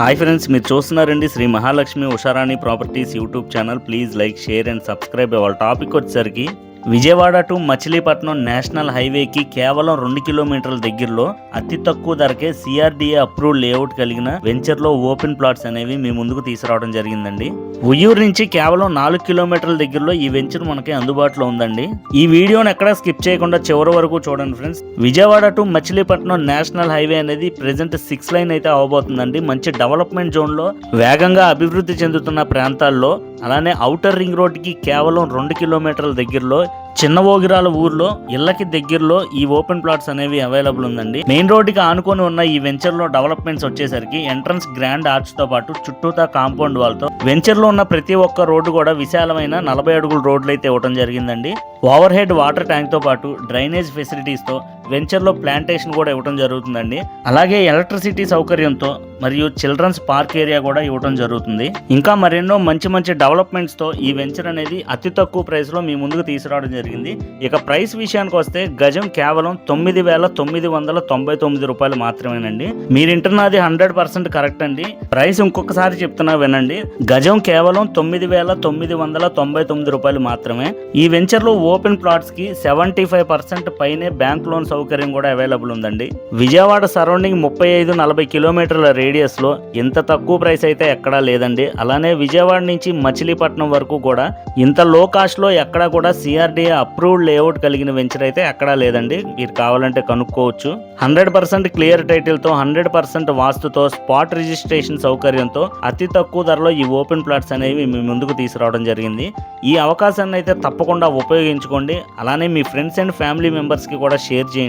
Hi friends మీరు చూస్తున్నారండి Shri Mahalakshmi Usharani properties YouTube channel. Please like share and subscribe. వాళ్ళ topic వచ్చేసరికి Vijayawada to Machilipatnam national హైవేకి కేవలం రెండు కిలోమీటర్ల దగ్గరలో అతి తక్కువ ధరకే సిఆర్డీఏ అప్రూవ్ లేఅవుట్ కలిగిన వెంచర్లో ఓపెన్ ప్లాట్స్ అనేవి మీ ముందుకు తీసుకురావడం జరిగిందండి. ఉయ్యూరు నుంచి కేవలం నాలుగు కిలోమీటర్ల దగ్గరలో ఈ వెంచర్ మనకి అందుబాటులో ఉందండి. ఈ వీడియోని ఎక్కడ స్కిప్ చేయకుండా చివరి వరకు చూడండి friends Vijayawada to Machilipatnam national highway అనేది ప్రెసెంట్ సిక్స్ లైన్ అయితే అవబోతుందండి. మంచి డెవలప్మెంట్ జోన్లో వేగంగా అభివృద్ధి చెందుతున్న ప్రాంతాల్లో అలానే ఔటర్ రింగ్ రోడ్కి కేవలం రెండు కిలోమీటర్ల దగ్గరలో చిన్న ఓగిరాల ఊర్లో ఇళ్ళకి దగ్గరలో ఈ ఓపెన్ ప్లాట్స్ అనేవి అవైలబుల్ ఉందండి. మెయిన్ రోడ్డుకి ఆనుకొని ఉన్న ఈ వెంచర్లో డెవలప్మెంట్స్ వచ్చేసరికి ఎంట్రన్స్ గ్రాండ్ ఆర్చ్తో పాటు చుట్టూతా కాంపౌండ్ వాల్తో వెంచర్లో వెంచర్లో ఉన్న ప్రతి ఒక్క రోడ్డు కూడా విశాలమైన నలభై అడుగుల రోడ్లు అయితే ఇవ్వడం జరిగిందండి. ఓవర్ హెడ్ వాటర్ ట్యాంక్తో పాటు డ్రైనేజ్ ఫెసిలిటీస్తో వెంచర్లో ప్లాంటేషన్ కూడా ఇవ్వడం జరుగుతుందండి. అలాగే ఎలక్ట్రిసిటీ సౌకర్యంతో మరియు చిల్డ్రన్స్ పార్క్ ఏరియా కూడా ఇవ్వడం జరుగుతుంది. ఇంకా మరెన్నో మంచి మంచి డెవలప్మెంట్స్తో ఈ వెంచర్ అనేది అతి తక్కువ ప్రైస్లో మీ ముందుకు తీసుకురావడం జరిగింది. ఇక ప్రైస్ విషయానికి వస్తే గజం కేవలం తొమ్మిది వేల తొమ్మిది వందల తొంభై తొమ్మిది రూపాయలు మాత్రమేనండి. మీరు వింటున్నది హండ్రెడ్ పర్సెంట్ కరెక్ట్ అండి. ప్రైస్ ఇంకొకసారి చెప్తున్నా వినండి. గజం కేవలం తొమ్మిది వేల తొమ్మిది వందల తొంభై తొమ్మిది రూపాయలు మాత్రమే. ఈ వెంచర్లో ఓపెన్ ప్లాట్స్కి సెవెంటీ ఫైవ్ పర్సెంట్ పైనే బ్యాంక్ లోన్స్ సౌకర్యం కూడా అవైలబుల్ ఉందండి. విజయవాడ సరౌండింగ్ ముప్పై ఐదు నలభై కిలోమీటర్ల రేడియస్లో ఇంత తక్కువ ప్రైస్ అయితే ఎక్కడా లేదండి. అలానే విజయవాడ నుంచి మచిలీపట్నం వరకు కూడా ఇంత లో కాస్ట్లో ఎక్కడా కూడా సిఆర్డీఏ అప్రూవ్డ్ లేఅవుట్ కలిగిన వెంచర్ అయితే ఎక్కడా లేదండి. మీరు కావాలంటే కనుక్కోవచ్చు. హండ్రెడ్ పర్సెంట్ క్లియర్ టైటిల్తో హండ్రెడ్ పర్సెంట్ వాస్తుతో స్పాట్ రిజిస్ట్రేషన్ సౌకర్యంతో అతి తక్కువ ధరలో ఈ ఓపెన్ ప్లాట్స్ అనేవి మీ ముందుకు తీసుకురావడం జరిగింది. ఈ అవకాశాన్ని అయితే తప్పకుండా ఉపయోగించుకోండి. అలానే మీ ఫ్రెండ్స్ అండ్ ఫ్యామిలీ మెంబర్స్కి కూడా షేర్ చేయండి.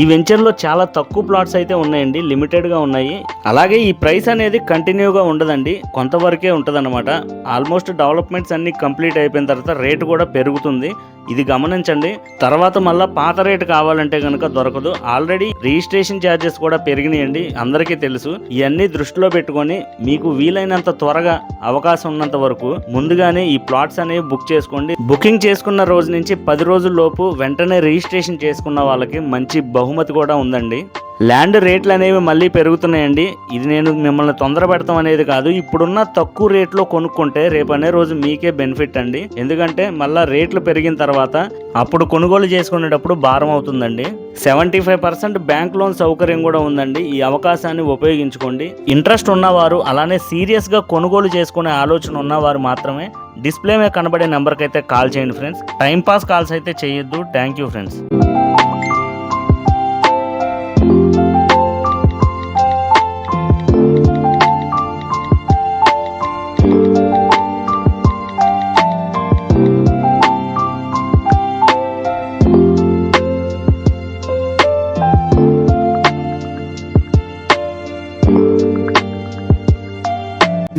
ఈ వెంచర్లో చాలా తక్కువ ప్లాట్స్ అయితే ఉన్నాయండి లిమిటెడ్గా ఉన్నాయి. అలాగే ఈ ప్రైస్ అనేది కంటిన్యూగా ఉండదండి కొంతవరకే ఉంటుందన్నమాట. ఆల్మోస్ట్ డెవలప్మెంట్స్ అన్ని కంప్లీట్ అయిపోయిన తర్వాత రేటు కూడా పెరుగుతుంది. ఇది గమనించండి. తర్వాత మళ్ళీ పాత రేటు కావాలంటే కనుక దొరకదు. ఆల్రెడీ రిజిస్ట్రేషన్ ఛార్జెస్ కూడా పెరిగినాయండి అందరికీ తెలుసు. ఇవన్నీ దృష్టిలో పెట్టుకొని మీకు వీలైనంత త్వరగా అవకాశం ఉన్నంత వరకు ముందుగానే ఈ ప్లాట్స్ అనేవి బుక్ చేసుకోండి. బుకింగ్ చేసుకున్న రోజు నుంచి పది రోజుల లోపు వెంటనే రిజిస్ట్రేషన్ చేసుకున్న వాళ్ళకి మంచి బహుమతి కూడా ఉందండి. ల్యాండ్ రేట్లు అనేవి మళ్ళీ పెరుగుతున్నాయండి. ఇది నేను మిమ్మల్ని తొందర పెడతాం అనేది కాదు. ఇప్పుడున్న తక్కువ రేట్లో కొనుక్కుంటే రేపు అనే రోజు మీకే బెనిఫిట్ అండి. ఎందుకంటే మళ్ళీ రేట్లు పెరిగిన తర్వాత అప్పుడు కొనుగోలు చేసుకునేటప్పుడు భారం అవుతుందండి. Seventy five percent bank loan సౌకర్యం కూడా ఉందండి. ఈ అవకాశాన్ని ఉపయోగించుకోండి. ఇంట్రెస్ట్ ఉన్నవారు అలానే సీరియస్గా కొనుగోలు చేసుకునే ఆలోచన ఉన్నవారు మాత్రమే డిస్ప్లే మీద కనబడే నెంబర్కి అయితే కాల్ చేయండి ఫ్రెండ్స్. టైం పాస్ కాల్స్ అయితే చేయొద్దు. Thank you friends.